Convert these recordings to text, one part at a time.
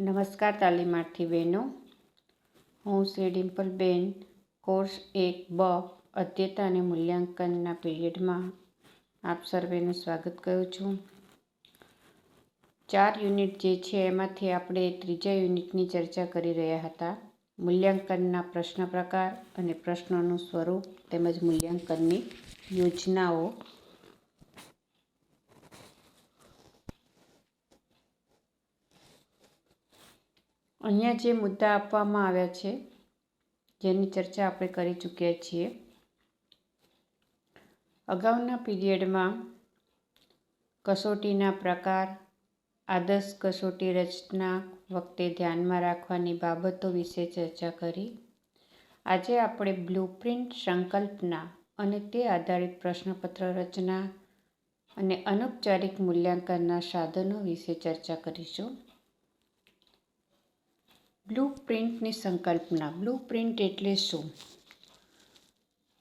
નમસ્કાર તાલીમાર્થી બહેનો. હું શ્રી ડિમ્પલબેન કોર્સ એક, બ, અધ્યતા અને મૂલ્યાંકનના પીરિયડમાં આપ સર્વેનું સ્વાગત કરું છું. ચાર યુનિટ જે છે એમાંથી આપણે ત્રીજા યુનિટની ચર્ચા કરી રહ્યા હતા. મૂલ્યાંકનના પ્રશ્ન પ્રકાર અને પ્રશ્નોનું સ્વરૂપ તેમજ મૂલ્યાંકનની યોજનાઓ. અહીંયા જે મુદ્દા આપવામાં આવ્યા છે, જેની ચર્ચા આપણે કરી ચૂક્યા છીએ, અગાઉના પીરિયડમાં કસોટીના પ્રકાર, આદર્શ કસોટી રચના વખતે ધ્યાનમાં રાખવાની બાબતો વિશે ચર્ચા કરી. આજે આપણે બ્લુપ્રિન્ટ સંકલ્પના અને તે આધારિત પ્રશ્નપત્ર રચના અને અનૌપચારિક મૂલ્યાંકનના સાધનો વિશે ચર્ચા કરીશું. બ્લુ પ્રિન્ટની સંકલ્પના. બ્લુ પ્રિન્ટ એટલે શું?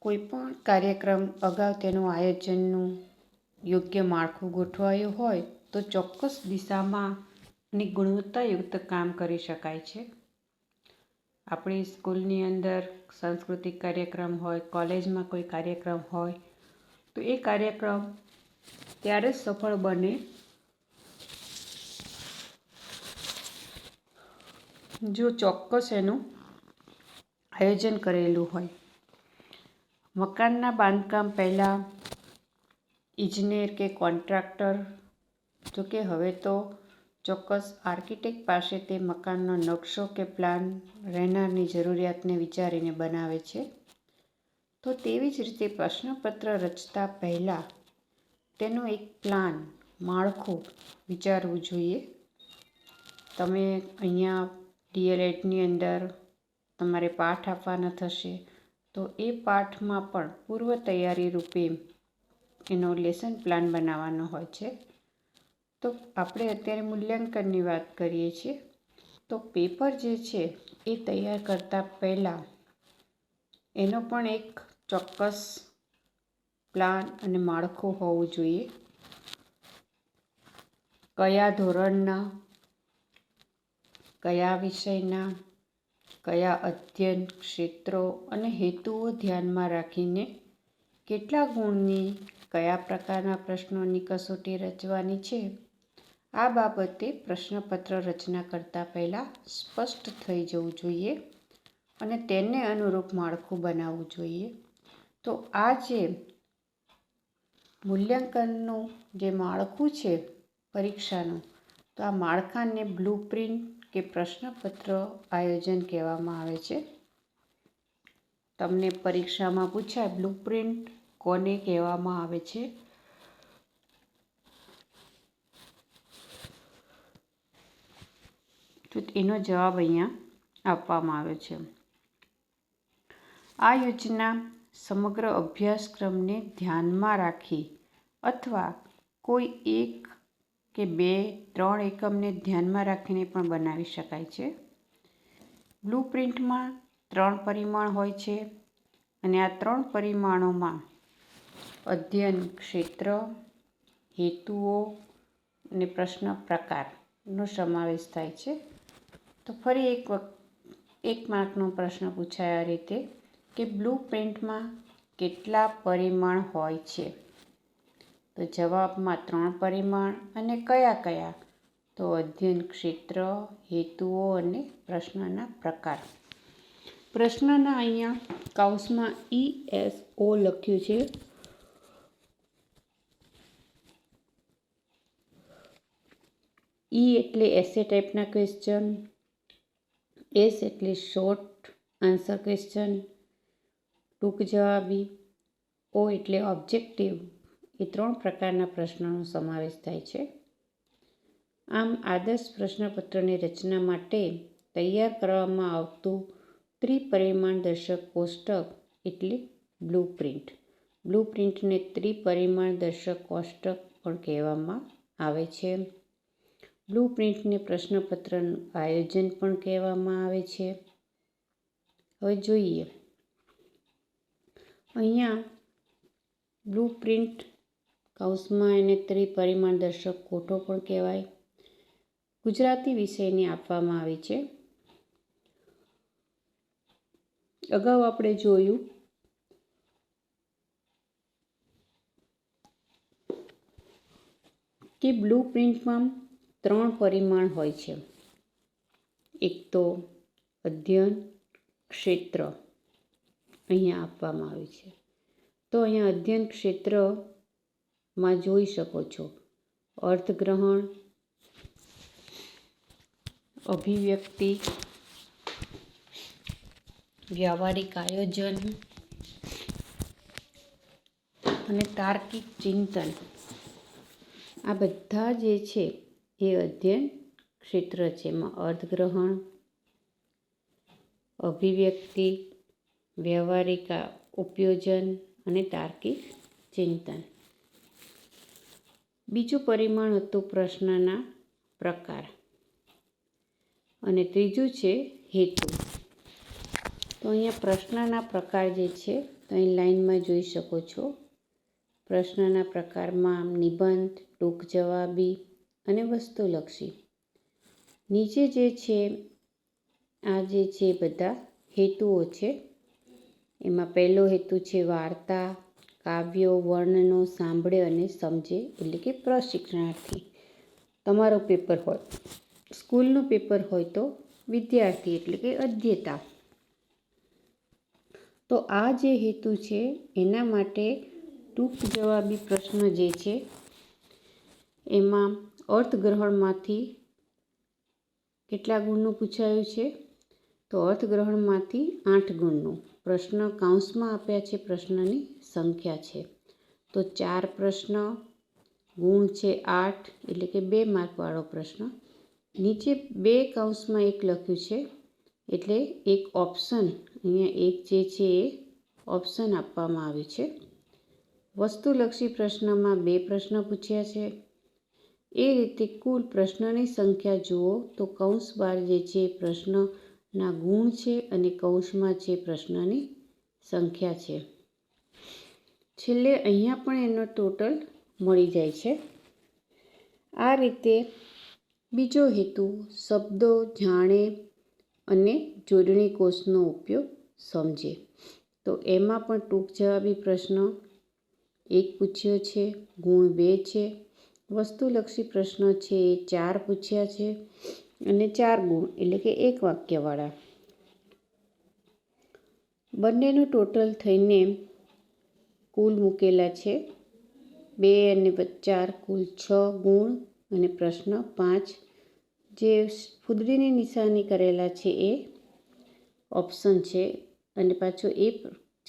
કોઈ પણ કાર્યક્રમ અગાઉ તેનું આયોજનનું યોગ્ય માળખું ગોઠવાયું હોય તો ચોક્કસ દિશામાં ની ગુણવત્તાયુક્ત કામ કરી શકાય છે. આપણી સ્કૂલની અંદર સાંસ્કૃતિક કાર્યક્રમ હોય, કોલેજમાં કોઈ કાર્યક્રમ હોય, તો એ કાર્યક્રમ ત્યારે જ સફળ બને જો ચોક્કસ એનું આયોજન કરેલું હોય. મકાનના બાંધકામ પહેલાં ઇજનેર કે કોન્ટ્રાક્ટર, જો કે હવે તો ચોક્કસ આર્કિટેક્ટ પાસે તે મકાનનો નકશો કે પ્લાન રહેનારની જરૂરિયાતને વિચારીને બનાવે છે, તો તેવી જ રીતે પ્રશ્નપત્ર રચતા પહેલાં તેનું એક પ્લાન માળખું વિચારવું જોઈએ. તમે અહીંયા ડીએલએડની અંદર તમારે પાઠ આપવાના થશે. તો એ પાઠમાં પણ પૂર્વ તૈયારી રૂપે એનો લેસન પ્લાન બનાવવાનો હોય છે. તો આપણે અત્યારે મૂલ્યાંકનની વાત કરીએ છીએ. તો પેપર જે છે એ તૈયાર કરતાં પહેલાં એનો પણ એક ચોક્કસ પ્લાન અને માળખું હોવું જોઈએ. કયા ધોરણના કયા વિષયના, કયા અધ્યયન ક્ષેત્રો અને હેતુઓ ધ્યાનમાં રાખીને કેટલા ગુણની, કયા પ્રકારના પ્રશ્નોની કસોટી રચવાની છે, આ બાબતે પ્રશ્નપત્ર રચના કરતાં પહેલાં સ્પષ્ટ થઈ જવું જોઈએ અને તેને અનુરૂપ માળખું બનાવવું જોઈએ. તો આ જે મૂલ્યાંકનનું જે માળખું છે પરીક્ષાનું, તો આ માળખાને બ્લુ પ્રિન્ટ કે પ્રશ્નપત્ર આયોજન કહેવામાં આવે છે. તમને પરીક્ષામાં પૂછાય બ્લુપ્રિન્ટ કોને કહેવામાં આવે છે? તો એનો જવાબ અહીંયા આપવામાં આવે છે. આ યોજના સમગ્ર અભ્યાસક્રમને ધ્યાનમાં રાખી અથવા કોઈ એક કે બે, ત્રણ એકમને ધ્યાનમાં રાખીને પણ બનાવી શકાય છે. બ્લુ પ્રિન્ટમાં ત્રણ પરિમાણ હોય છે અને આ ત્રણ પરિમાણોમાં અધ્યયન ક્ષેત્ર, હેતુઓ અને પ્રશ્ન પ્રકારનો સમાવેશ થાય છે. તો ફરી એક એક માર્કનો પ્રશ્ન પૂછાય આ રીતે કે બ્લુ પ્રિન્ટમાં કેટલા પરિમાણ હોય છે? તો જવાબમાં ત્રણ પરિમાણ અને કયા કયા? તો અધ્યયન ક્ષેત્ર, હેતુઓ અને પ્રશ્નના પ્રકાર. પ્રશ્નના અહીંયા કાઉસમાં ઈ એસ ઓ લખ્યું છે. ઈ એટલે એસે ટાઈપના ક્વેશ્ચન એસ એટલે શોર્ટ આન્સર ક્વેશ્ચન ટૂંક જવાબી ઓ એટલે ઓબ્જેક્ટિવ એ ત્રણ પ્રકારના પ્રશ્નોનો સમાવેશ થાય છે. આમ, આદર્શ પ્રશ્નપત્રની રચના માટે તૈયાર કરવામાં આવતું ત્રિપરિમાણ દર્શક કોષ્ટક એટલે બ્લુ પ્રિન્ટ બ્લુ પ્રિન્ટને ત્રિપરિમાણ દર્શક કોષ્ટક પણ કહેવામાં આવે છે. બ્લુ પ્રિન્ટને પ્રશ્નપત્રનું આયોજન પણ કહેવામાં આવે છે. હવે જોઈએ. અહીંયા બ્લુ પ્રિન્ટ કૌંસમાં એને ત્રિપરિમાણ દર્શક કોઠો પણ કહેવાય. ગુજરાતી વિષયની આપવામાં આવી છે. અગાઉ આપણે જોયું કે બ્લુ પ્રિન્ટમાં ત્રણ પરિમાણ હોય છે. એક તો અધ્યયન ક્ષેત્ર અહીંયા આપવામાં આવ્યું છે. તો અહીંયા અધ્યયન ક્ષેત્રમાં જોઈ શકો છો. અર્થગ્રહણ, અભિવ્યક્તિ, વ્યવહારિક આયોજન અને તાર્કિક ચિંતન. આ બધા જે છે એ અધ્યયન ક્ષેત્ર છે. એમાં અર્થગ્રહણ, અભિવ્યક્તિ, વ્યવહારિક ઉપયોજન અને તાર્કિક ચિંતન. બીજું પરિમાણ હતું પ્રશ્નના પ્રકાર. અને ત્રીજું છે હેતુ. તો અહીંયા પ્રશ્નના પ્રકાર જે છે, તો અહીં લાઈનમાં જોઈ શકો છો. પ્રશ્નના પ્રકારમાં નિબંધ, ટૂંક જવાબી અને વસ્તુલક્ષી. નીચે જે છે, આ જે છે બધા હેતુઓ છે. એમાં પહેલો હેતુ છે વાર્તા કાવ્યો, વર્ણનો સાંભળે અને સમજે એટલે કે પ્રશિક્ષણાર્થી. તમારો પેપર હોય, સ્કૂલનું પેપર હોય તો વિદ્યાર્થી એટલે કે અધ્યતા. તો આ જે હેતુ છે એના માટે ટૂંક જવાબી પ્રશ્ન જે છે, એમાં અર્થગ્રહણમાંથી કેટલા ગુણનું પૂછાયું છે? તો અર્થગ્રહણમાંથી આઠ ગુણનું. પ્રશ્ન કાઉન્સમાં આપ્યા છે પ્રશ્નની. સંખ્યા છે. તો ચાર પ્રશ્ન, ગુણ છે આઠ, એટલે કે બે માર્કવાળો પ્રશ્ન. નીચે બે કૌંસમાં એક લખ્યું છે, એટલે એક ઓપ્શન અહીંયા એક જે છે એ ઓપ્શન આપવામાં આવ્યું છે. વસ્તુલક્ષી પ્રશ્નમાં બે પ્રશ્ન પૂછ્યા છે. એ રીતે કુલ પ્રશ્નની સંખ્યા જુઓ, તો કૌંસ બાર જે છે પ્રશ્નના ગુણ છે અને કૌંસમાં છે પ્રશ્નની સંખ્યા છે. છેલ્લે અહીંયા પણ એનો ટોટલ મળી જાય છે. આ રીતે બીજો હેતુ શબ્દો જાણે અને જોડણી કોષનો ઉપયોગ સમજે. તો એમાં પણ ટૂંક જવાબી પ્રશ્ન, એક પૂછ્યો છે, ગુણ બે છે, વસ્તુલક્ષી પ્રશ્ન છે, એ ચાર પૂછ્યા છે અને ચાર ગુણ એટલે કે એક વાક્યવાળા. બંનેનું ટોટલ થઈને કુલ મૂકેલા છે. બે અને ચાર કુલ છ ગુણ અને પ્રશ્ન પાંચ. જે ફૂદડીની નિશાની કરેલા છે એ ઓપ્શન છે. અને પાછો એ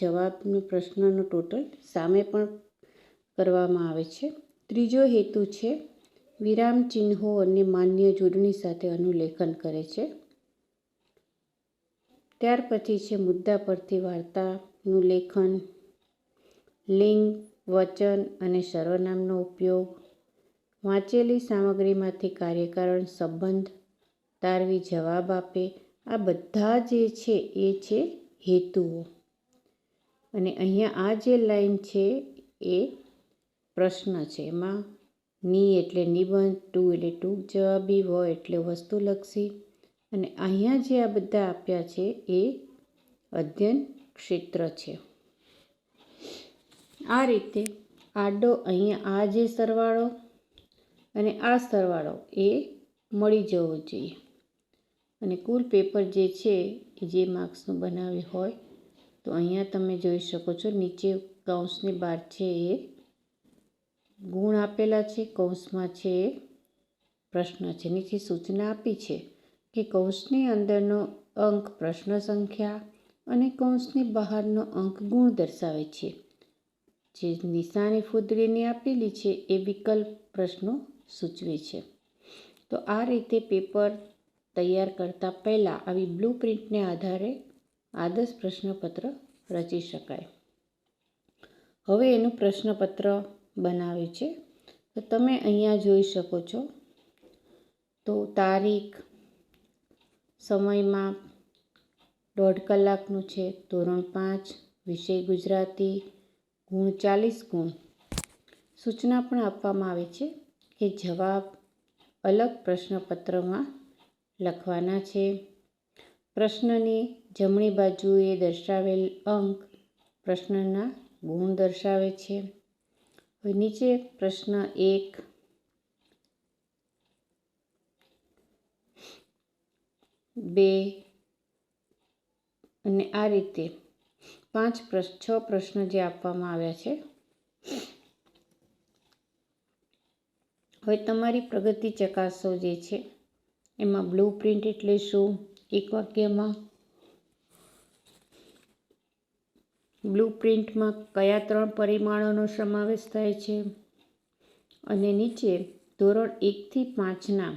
જવાબનો પ્રશ્નનો ટોટલ સામે પણ કરવામાં આવે છે. ત્રીજો હેતુ છે વિરામ ચિહ્નો અને માન્ય જોડણી સાથે અનુલેખન કરે છે. ત્યાર પછી છે મુદ્દા પરથી વાર્તાનું લેખન લિંગ, વચન અને સર્વનામનો ઉપયોગ. વાંચેલી સામગ્રીમાંથી કાર્યકારણ સંબંધ તારવી જવાબ આપે. આ બધા જે છે, એ છે હેતુઓ. અને અહીંયા આ જે લાઈન છે, એ પ્રશ્ન છે. એમાં ની એટલે નિબંધ, ટુ એટલે ટૂંક જવાબી, વ એટલે વસ્તુલક્ષી. અને અહીંયા જે આ બધા આપ્યા છે, એ અધ્યયન ક્ષેત્ર છે. આ રીતે આડો અહીંયા આ જે સરવાળો અને આ સરવાળો એ મળી જવો જોઈએ. અને કુલ પેપર જે છે એ જે માર્ક્સનું બનાવ્યું હોય તો અહીંયા તમે જોઈ શકો છો નીચે કૌંસની બહાર છે એ ગુણ આપેલા છે, કૌંસમાં છે એ પ્રશ્ન છે. નીચે સૂચના આપી છે કે કૌંસની અંદરનો અંક પ્રશ્ન સંખ્યા અને કૌંસની બહારનો અંક ગુણ દર્શાવે છે. જે નિશાની ફૂદડીની આપેલી છે એ વિકલ્પ પ્રશ્નો સૂચવે છે. તો આ રીતે પેપર તૈયાર કરતાં પહેલાં આવી બ્લુ પ્રિન્ટને આધારે આદર્શ પ્રશ્નપત્ર રચી શકાય. હવે એનું પ્રશ્નપત્ર બનાવ્યું છે. તો તમે અહીંયા જોઈ શકો છો. તો તારીખ સમયમાં દોઢ કલાકનું છે, ધોરણ પાંચ, વિષય ગુજરાતી ગુણ, ચાલીસ ગુણ. સૂચના પણ આપવામાં આવે છે કે જવાબ અલગ પ્રશ્નપત્રમાં લખવાના છે. પ્રશ્નની જમણી બાજુએ દર્શાવેલ અંક પ્રશ્નના ગુણ દર્શાવે છે. નીચે પ્રશ્ન એક. બે. અને આ રીતે પાંચ પ્રશ્ન છ પ્રશ્ન જે આપવામાં આવ્યા છે. હવે તમારી પ્રગતિ ચકાસો જે છે, એમાં બ્લુ પ્રિન્ટ એટલે શું? એક વાક્યમાં, બ્લુ પ્રિન્ટમાં કયા ત્રણ પરિમાણોનો સમાવેશ થાય છે? અને નીચે ધોરણ એકથી પાંચના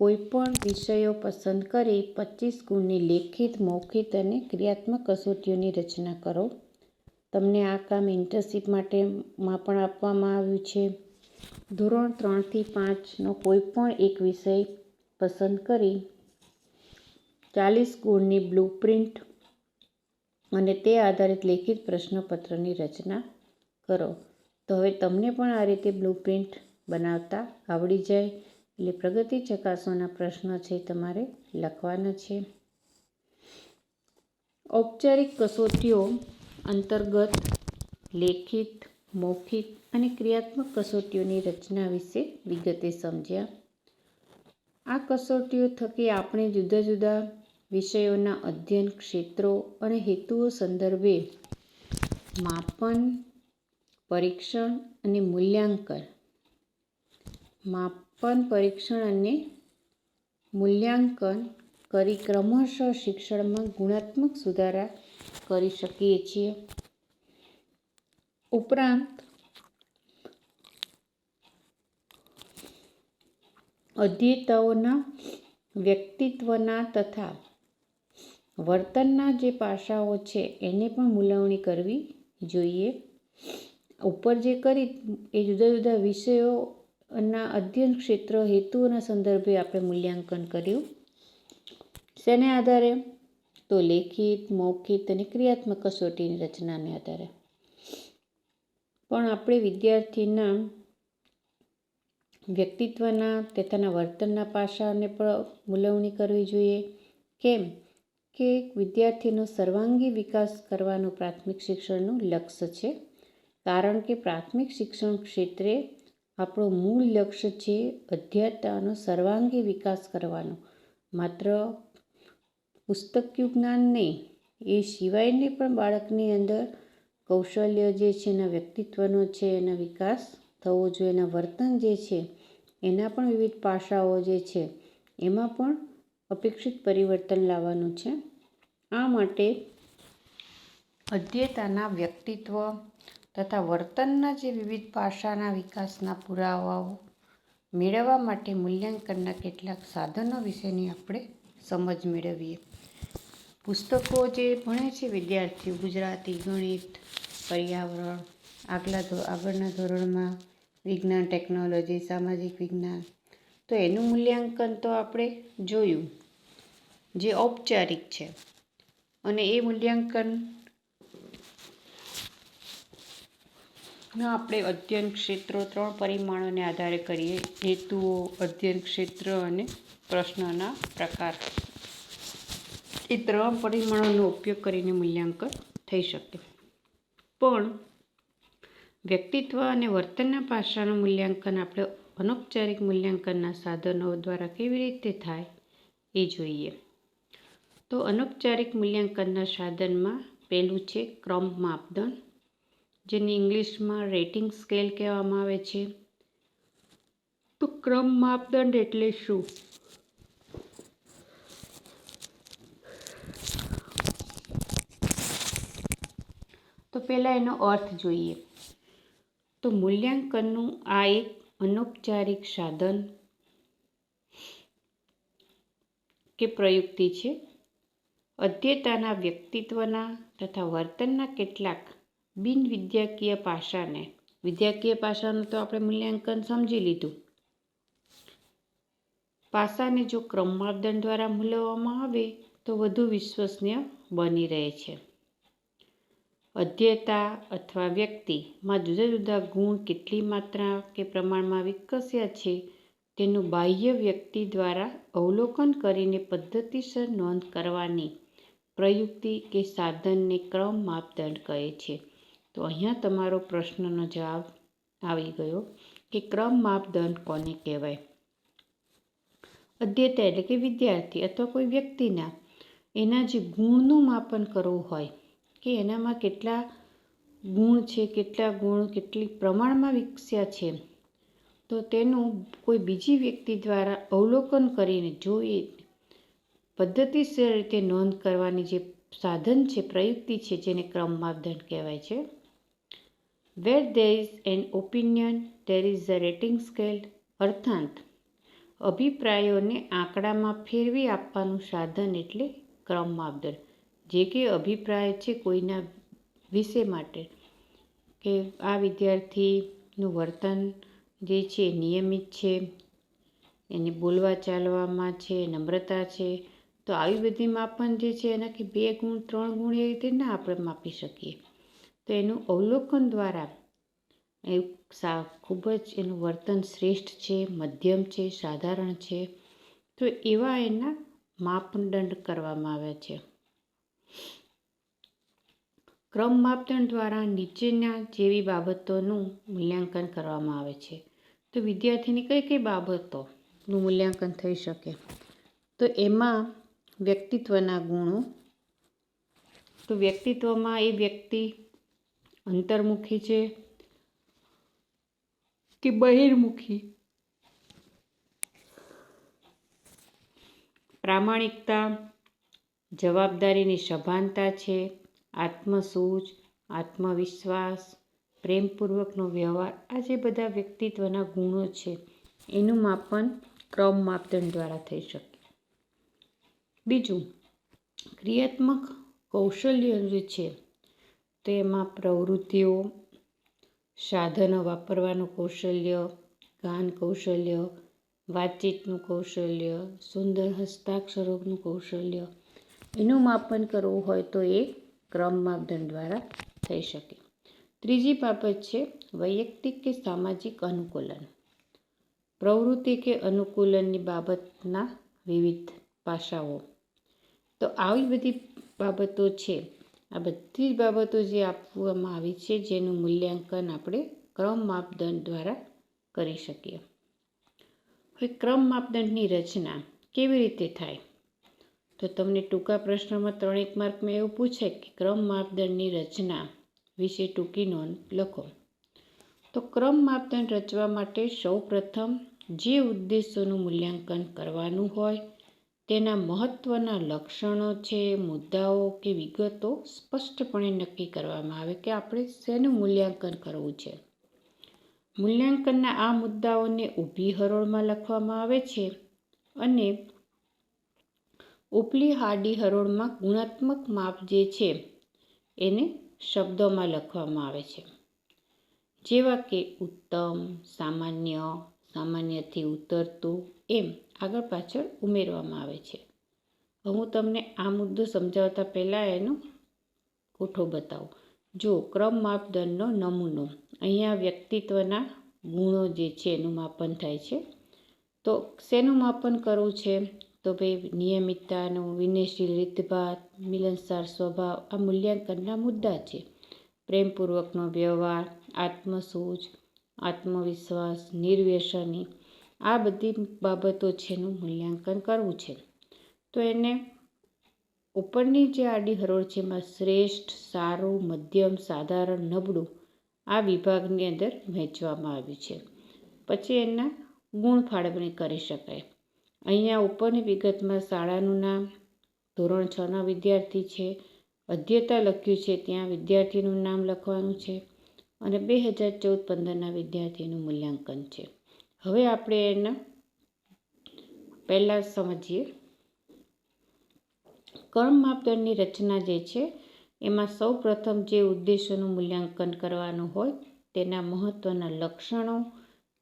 કોઈપણ વિષયો પસંદ કરી પચીસ ગુણની લેખિત, મૌખિક અને ક્રિયાત્મક કસોટીઓની રચના કરો. તમને આ કામ ઇન્ટર્નશીપ માટેમાં પણ આપવામાં આવ્યું છે. ધોરણ ત્રણથી પાંચનો કોઈપણ એક વિષય પસંદ કરી ચાલીસ ગુણની બ્લુ પ્રિન્ટ અને તે આધારિત લેખિત પ્રશ્નપત્રની રચના કરો. તો હવે તમને પણ આ રીતે બ્લુ પ્રિન્ટ બનાવતા આવડી જાય. એટલે પ્રગતિ ચકાસવાના પ્રશ્નો છે તમારે લખવાના છે. ઔપચારિક કસોટીઓ અંતર્ગત, લેખિત, મૌખિક અને ક્રિયાત્મક કસોટીઓની રચના વિશે વિગતે સમજ્યા. આ કસોટીઓ થકી આપણે જુદા જુદા વિષયોના અધ્યયન ક્ષેત્રો અને હેતુઓ સંદર્ભે માપન, પરીક્ષણ અને મૂલ્યાંકન માપન પરીક્ષણ અને મૂલ્યાંકન કરી ક્રમશઃ શિક્ષણમાં ગુણાત્મક સુધારા કરી શકીએ છીએ. ઉપરાંત અધ્યેતાઓના વ્યક્તિત્વના તથા વર્તનના જે પાસાઓ છે, એને પણ મૂલવણી કરવી જોઈએ. ઉપર જે કરી, એ જુદા જુદા વિષયોના અધ્યયન ક્ષેત્ર હેતુઓના સંદર્ભે આપણે મૂલ્યાંકન કર્યું. શેને આધારે? તો લેખિત, મૌખિક અને ક્રિયાત્મક કસોટીની રચનાને આધારે. પણ આપણે વિદ્યાર્થીના વ્યક્તિત્વના તેના વર્તનના પાસાને પણ મૂલવણી કરવી જોઈએ. કેમ? કે વિદ્યાર્થીનો સર્વાંગી વિકાસ કરવાનું પ્રાથમિક શિક્ષણનું લક્ષ્ય છે. કારણ કે પ્રાથમિક શિક્ષણ ક્ષેત્રે આપણું મૂળ લક્ષ્ય છે અધ્યાતાનો સર્વાંગી વિકાસ કરવાનો. માત્ર પુસ્તકયું જ્ઞાન નહીં, એ સિવાયને પણ બાળકની અંદર કૌશલ્ય જે છે, એના વ્યક્તિત્વનો છે, એના વિકાસ થવો જોઈએ, એના વર્તન જે છે, એના પણ વિવિધ પાસાઓ જે છે, એમાં પણ અપેક્ષિત પરિવર્તન લાવવાનું છે. આ માટે અધ્યતાના વ્યક્તિત્વ તથા વર્તનના જે વિવિધ પાસાના વિકાસના પુરાવાઓ મેળવવા માટે મૂલ્યાંકનના કેટલાક સાધનો વિશેની આપણે સમજ મેળવીએ. પુસ્તકો જે ભણે છે વિદ્યાર્થીઓ, ગુજરાતી, ગણિત, પર્યાવરણ, આગલા આગળના ધોરણમાં વિજ્ઞાન, ટેકનોલોજી, સામાજિક વિજ્ઞાન, તો એનું મૂલ્યાંકન તો આપણે જોયું, જે ઔપચારિક છે. અને એ મૂલ્યાંકન આપણે અધ્યયન ક્ષેત્રો ત્રણ પરિમાણોને આધારે કરીએ. હેતુઓ, અધ્યયન ક્ષેત્ર અને પ્રશ્નના પ્રકાર. એ ત્રણ પરિમાણોનો ઉપયોગ કરીને મૂલ્યાંકન થઈ શકે. પણ વ્યક્તિત્વ અને વર્તનના પાસાનું મૂલ્યાંકન, આપણે અનૌપચારિક મૂલ્યાંકનના સાધનો દ્વારા કેવી રીતે થાય એ જોઈએ. તો અનૌપચારિક મૂલ્યાંકનના સાધનમાં પહેલું છે ક્રમ માપદંડ જેને ઇંગ્લિશમાં રેટિંગ સ્કેલ કહેવામાં આવે છે. તો ક્રમ માપદંડ એટલે શું? તો પહેલાં એનો અર્થ જોઈએ. તો મૂલ્યાંકનનું આ એક અનૌપચારિક સાધન કે પ્રયુક્તિ છે. અધ્યતાના વ્યક્તિત્વના તથા વર્તનના કેટલાક બિન વિદ્યાકીય પાસાને. વિદ્યાકીય પાસાનું તો આપણે મૂલ્યાંકન સમજી લીધું. પાસાને જો ક્રમ માપદંડ દ્વારા મૂલવવામાં આવે, તો વધુ વિશ્વસનીય બની રહે છે. અધ્યતા અથવા વ્યક્તિમાં જુદા જુદા ગુણ કેટલી માત્રા કે પ્રમાણમાં વિકસ્યા છે, તેનું બાહ્ય વ્યક્તિ દ્વારા અવલોકન કરીને પદ્ધતિસર નોંધ કરવાની પ્રયુક્તિ કે સાધનને ક્રમ માપદંડ કહે છે. તો અહીંયા તમારો પ્રશ્નનો જવાબ આવી ગયો કે ક્રમ માપદંડ કોને કહેવાય? અધ્યતા એટલે કે વિદ્યાર્થી અથવા કોઈ વ્યક્તિના એના જે ગુણનું માપન કરવું હોય કે એનામાં કેટલા ગુણ છે, કેટલા ગુણ, કેટલી પ્રમાણમાં વિકસ્યા છે, તો તેનું કોઈ બીજી વ્યક્તિ દ્વારા અવલોકન કરીને જો એ પદ્ધતિસર રીતે નોંધ કરવાની જે સાધન છે, પ્રયુક્તિ છે, જેને ક્રમ માપદંડ કહેવાય છે where there is an opinion there is a rating scale અર્થાંત, અભિપ્રાયોને આંકડામાં ફેરવી આપવાનું સાધન એટલે ક્રમ માપદંડ. જે કે અભિપ્રાય છે કોઈના વિશે માટે, કે આ વિદ્યાર્થીનું વર્તન જે છે નિયમિત છે, એને બોલવા ચાલવામાં છે, નમ્રતા છે, તો આવી બધી માપન જે છે એનાથી બે ગુણ, ત્રણ ગુણ એ રીતે ના આપણે માપી શકીએ. તો એનું અવલોકન દ્વારા એ સા, ખૂબ જ એનું વર્તન શ્રેષ્ઠ છે, મધ્યમ છે, સાધારણ છે. તો એવા એના માપદંડ કરવામાં આવ્યા છે. ક્રમ માપદંડ દ્વારા નીચેના જેવી બાબતોનું મૂલ્યાંકન કરવામાં આવે છે. તો વિદ્યાર્થીની કઈ કઈ બાબતોનું મૂલ્યાંકન થઈ શકે? તો એમાં વ્યક્તિત્વના ગુણો, તો વ્યક્તિત્વમાં એ વ્યક્તિ અંતર્મુખી છે કે બહિર્મુખી? પ્રામાણિકતા, જવાબદારીની સભાનતા છે આત્મસૂચ આત્મવિશ્વાસ, પ્રેમપૂર્વકનો વ્યવહાર, આ જે બધા વ્યક્તિત્વના ગુણો છે, એનું માપન ક્રમ માપદંડ દ્વારા થઈ શકે. બીજું, ક્રિયાત્મક કૌશલ્ય જે છે તો એમાં પ્રવૃત્તિઓ, સાધનો વાપરવાનું કૌશલ્ય, ગાન કૌશલ્ય, વાતચીતનું કૌશલ્ય, સુંદર હસ્તાક્ષરોનું કૌશલ્ય. એનું માપન કરવું હોય તો એ ક્રમ માપદંડ દ્વારા થઈ શકે. ત્રીજી બાબત છે વૈયક્તિક કે સામાજિક અનુકૂલન. પ્રવૃત્તિ કે અનુકૂલનની બાબતના વિવિધ પાસાઓ. તો આવી બધી બાબતો છે આ બધી જ બાબતો જે આપવામાં આવી છે, જેનું મૂલ્યાંકન આપણે ક્રમ માપદંડ દ્વારા કરી શકીએ. હવે ક્રમ માપદંડની રચના કેવી રીતે થાય? તો તમને ટૂંકા પ્રશ્નમાં ત્રણેક માર્કમાં એવું પૂછે કે ક્રમ માપદંડની રચના વિશે ટૂંકી નોંધ લખો. તો ક્રમ માપદંડ રચવા માટે સૌ પ્રથમ જે ઉદ્દેશોનું મૂલ્યાંકન કરવાનું હોય તેના મહત્ત્વના લક્ષણો છે, મુદ્દાઓ કે વિગતો સ્પષ્ટપણે નક્કી કરવામાં આવે કે આપણે શેનું મૂલ્યાંકન કરવું છે. મૂલ્યાંકનના આ મુદ્દાઓને ઊભી હરોળમાં લખવામાં આવે છે અને ઉપલી હાડી હરોળમાં ગુણાત્મક માપ જે છે એને શબ્દોમાં લખવામાં આવે છે. જેવા કે ઉત્તમ, સામાન્ય સામાન્યથી ઉતરતું એમ આગળ પાછળ ઉમેરવામાં આવે છે. હું તમને આ મુદ્દો સમજાવતા પહેલાં એનો કોઠો બતાવું. જો ક્રમ માપદંડનો નમૂનો અહીંયા વ્યક્તિત્વના ગુણો જે છે એનું માપન થાય છે, તો શેનું માપન કરવું છે? તો ભાઈ નિયમિતતાનું, વિનયશીલ રીતભાત, મિલનસાર સ્વભાવ આ મૂલ્યાંકનના મુદ્દા છે. પ્રેમપૂર્વકનો વ્યવહાર, આત્મસૂઝ આત્મવિશ્વાસ નિર્વ્યસની આ બધી બાબતો છે એનું મૂલ્યાંકન કરવું છે. તો એને ઉપરની જે આડી હરોળ છે, એમાં શ્રેષ્ઠ, સારું, મધ્યમ, સાધારણ, નબળું આ વિભાગની અંદર વહેંચવામાં આવ્યું છે. પછી એના ગુણ ફાળવણી કરી શકાય. અહીંયા ઉપરની વિગતમાં શાળાનું નામ, ધોરણ છના વિદ્યાર્થી છે, અધ્યતા લખ્યું છે, ત્યાં વિદ્યાર્થીનું નામ લખવાનું છે. અને બે હજાર ચૌદ પંદરના વિદ્યાર્થીનું મૂલ્યાંકન છે. હવે આપણે એના પહેલાં સમજીએ. કર્મ માપદંડની રચના જે છે, એમાં સૌ પ્રથમ જે ઉદ્દેશોનું મૂલ્યાંકન કરવાનું હોય, તેના મહત્ત્વના લક્ષણો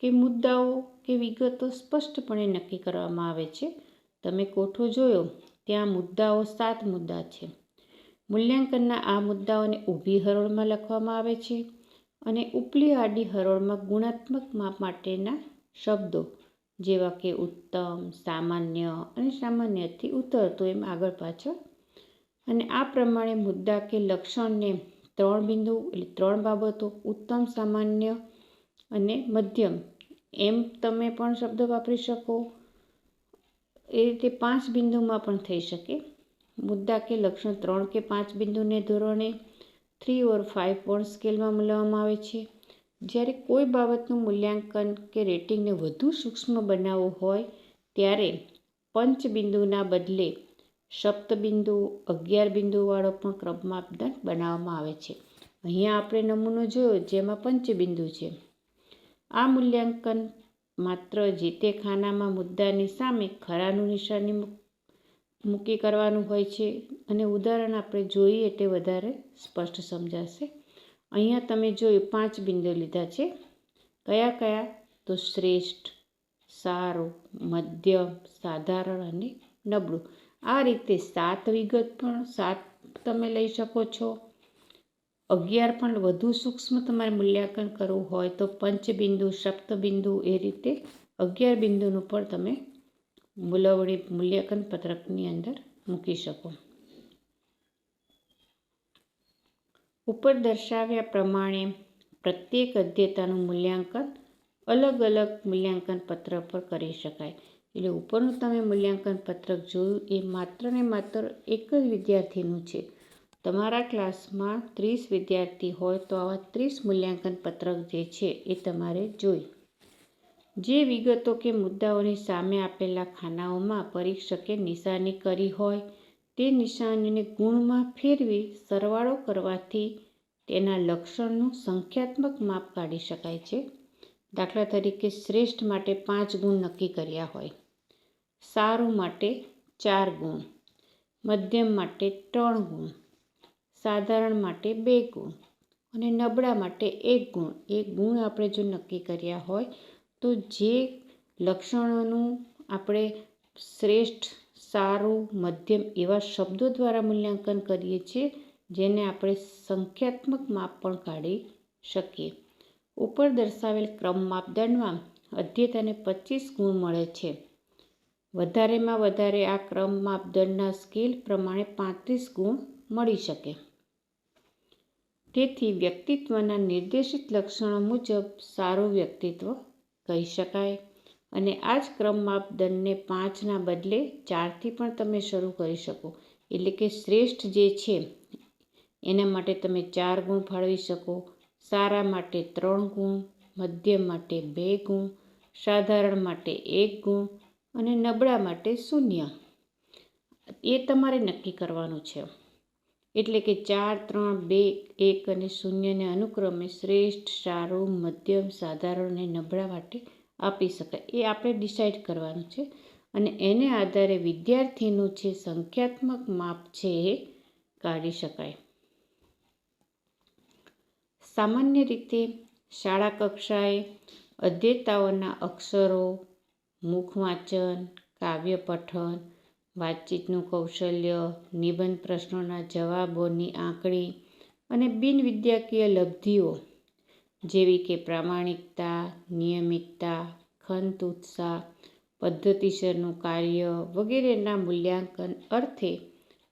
કે મુદ્દાઓ કે વિગતો સ્પષ્ટપણે નક્કી કરવામાં આવે છે. તમે કોઠો જોયો, ત્યાં મુદ્દાઓ સાત મુદ્દા છે. મૂલ્યાંકનના આ મુદ્દાઓને ઊભી હરોળમાં લખવામાં આવે છે. અને ઉપલી આડી હરોળમાં ગુણાત્મક માપ માટેના શબ્દો, જેવા કે ઉત્તમ, સામાન્ય અને સામાન્યથી ઉતરતો એમ આગળ પાછળ. અને આ પ્રમાણે મુદ્દા કે લક્ષણને ત્રણ બિંદુ એટલે ત્રણ બાબતો, ઉત્તમ, સામાન્ય અને મધ્યમ, એમ તમે પણ શબ્દ વાપરી શકો. એ રીતે પાંચ બિંદુમાં પણ થઈ શકે. મુદ્દા કે લક્ષણ ત્રણ કે પાંચ બિંદુને ધોરણે થ્રી ઓર ફાઇવ પોઈન્ટ સ્કેલમાં મળવામાં આવે છે. જ્યારે કોઈ બાબતનું મૂલ્યાંકન કે રેટિંગને વધુ સૂક્ષ્મ બનાવવું હોય, ત્યારે પંચબિંદુના બદલે સપ્તબિંદુ, અગિયાર બિંદુવાળો પણ ક્રમ માપદંડ બનાવવામાં આવે છે. અહીંયા આપણે નમૂનો જોયો જેમાં પંચબિંદુ છે. આ મૂલ્યાંકન માત્ર જે તે ખાનામાં મુદ્દાની સામે ખરાનું નિશાની મૂકી કરવાનું હોય છે અને ઉદાહરણ આપણે જોઈએ તે વધારે સ્પષ્ટ સમજાશે. અહીંયા તમે જોયું પાંચ બિંદુ લીધા છે. કયા કયા? તો શ્રેષ્ઠ, સારું, મધ્યમ, સાધારણ અને નબળું. આ રીતે સાત વિગત પણ સાત તમે લઈ શકો છો. અગિયાર પણ વધુ સૂક્ષ્મ તમારે મૂલ્યાંકન કરવું હોય તો પંચબિંદુ, સપ્તબિંદુ એ રીતે અગિયાર બિંદુનું પણ તમે મૂલવડી મૂલ્યાંકન પત્રકની અંદર મૂકી શકો. ઉપર દર્શાવ્યા પ્રમાણે પ્રત્યેક અધ્યતાનું મૂલ્યાંકન અલગ અલગ મૂલ્યાંકન પત્ર પર કરી શકાય. એટલે ઉપરનું તમે મૂલ્યાંકન પત્રક જોયું એ માત્ર ને માત્ર એક જ વિદ્યાર્થીનું છે. તમારા ક્લાસમાં ત્રીસ વિદ્યાર્થી હોય તો આવા ત્રીસ મૂલ્યાંકન પત્રક જે છે એ તમારે જોઈ. જે વિગતો કે મુદ્દાઓની સામે આપેલા ખાનાઓમાં પરીક્ષકે નિશાની કરી હોય, તે નિશાનીને ગુણમાં ફેરવી સરવાળો કરવાથી તેના લક્ષણનું સંખ્યાત્મક માપ કાઢી શકાય છે. દાખલા તરીકે શ્રેષ્ઠ માટે પાંચ ગુણ નક્કી કર્યા હોય. સારું માટે ચાર ગુણ. મધ્યમ માટે ત્રણ ગુણ. સાધારણ માટે બે ગુણ. અને નબળા માટે એક ગુણ. એક ગુણ આપણે જો નક્કી કર્યા હોય તો જે લક્ષણોનું આપણે શ્રેષ્ઠ, સારું, મધ્યમ એવા શબ્દો દ્વારા મૂલ્યાંકન કરીએ છીએ, જેને આપણે સંખ્યાત્મક માપ પણ કાઢી શકીએ. ઉપર દર્શાવેલ ક્રમ માપદંડમાં અધ્યતાને પચીસ ગુણ મળે છે. વધારેમાં વધારે આ ક્રમ માપદંડના સ્કેલ પ્રમાણે પાંત્રીસ ગુણ મળી શકે. તેથી વ્યક્તિત્વના નિર્દેશિત લક્ષણો મુજબ સારું વ્યક્તિત્વ કહી શકાય. અને આ જ ક્રમ માપદંડને પાંચના બદલે ચારથી પણ તમે શરૂ કરી શકો. એટલે કે શ્રેષ્ઠ જે છે, એના માટે તમે ચાર ગુણ ફાળવી શકો. સારા માટે ત્રણ ગુણ, મધ્યમ માટે બે ગુણ, સાધારણ માટે એક ગુણ અને નબળા માટે શૂન્ય. એ તમારે નક્કી કરવાનું છે. એટલે કે ચાર, ત્રણ, બે, એક અને શૂન્યને અનુક્રમે શ્રેષ્ઠ, સારું, મધ્યમ, સાધારણ અને નબળા માટે આપી શકાય. એ આપણે ડિસાઇડ કરવાનું છે. અને એને આધારે વિદ્યાર્થીનું જે સંખ્યાત્મક માપ છે એ કાઢી શકાય. સામાન્ય રીતે શાળા કક્ષાએ અધ્યેતાઓના અક્ષરો, મુખ વાંચન, કાવ્ય પઠન વાતચીતનું કૌશલ્ય, નિબંધ પ્રશ્નોના જવાબોની આંકડી અને બિનવિદ્યાકીય લબ્ધિઓ જેવી કે પ્રામાણિકતા, નિયમિતતા, ખંત ઉત્સાહ, પદ્ધતિસરનું કાર્ય વગેરેના મૂલ્યાંકન અર્થે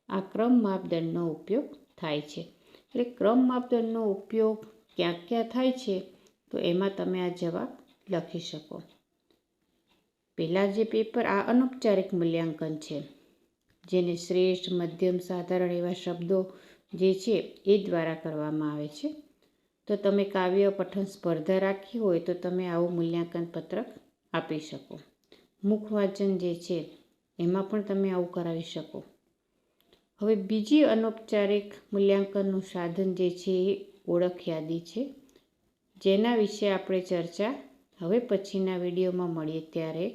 આ ક્રમ માપદંડનો ઉપયોગ થાય છે. એટલે ક્રમ માપદંડનો ઉપયોગ ક્યાં ક્યાં થાય છે, તો એમાં તમે આ જવાબ લખી શકો. પહેલાં જે પેપર આ અનૌપચારિક મૂલ્યાંકન છે, જેને શ્રેષ્ઠ, મધ્યમ, સાધારણ એવા શબ્દો જે છે એ દ્વારા કરવામાં આવે છે. તો તમે કાવ્ય, પઠન સ્પર્ધા રાખી હોય તો તમે આવું મૂલ્યાંકન પત્રક આપી શકો. મુખ વાંચન જે છે એમાં પણ તમે આવું કરાવી શકો. હવે બીજી અનૌપચારિક મૂલ્યાંકનનું સાધન જે છે એ ઓળખ યાદી છે, જેના વિશે આપણે ચર્ચા હવે પછીના વિડીયોમાં મળીએ ત્યારે